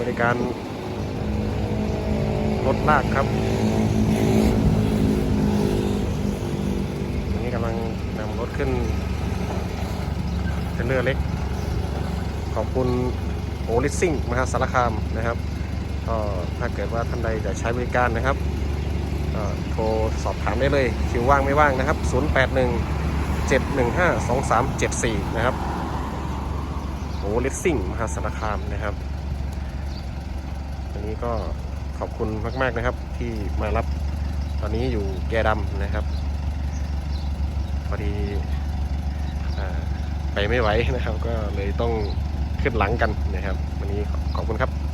บริการรถลากครับอันนี้กำลังนำรถขึ้นเทรลเลอร์เล็ก ขอบคุณโอลิสซิ่งมหาสารคามนะครับ ก็ถ้าเกิดว่าท่านใดจะใช้บริการนะครับโทรสอบถามได้เลย คิวว่างไม่ว่างนะครับ 081 715 2374 นะครับโอลิสซิ่งมหาสารคามนะครับ นนี้ก็ขอบคุณมาก ๆนะครับ ที่มารับตอนนี้อยู่แกดำนะครับ พอดีไปไม่ไหวนะครับ ก็เลยต้องขึ้นหลังกันนะครับ วันนี้ขอบคุณครับ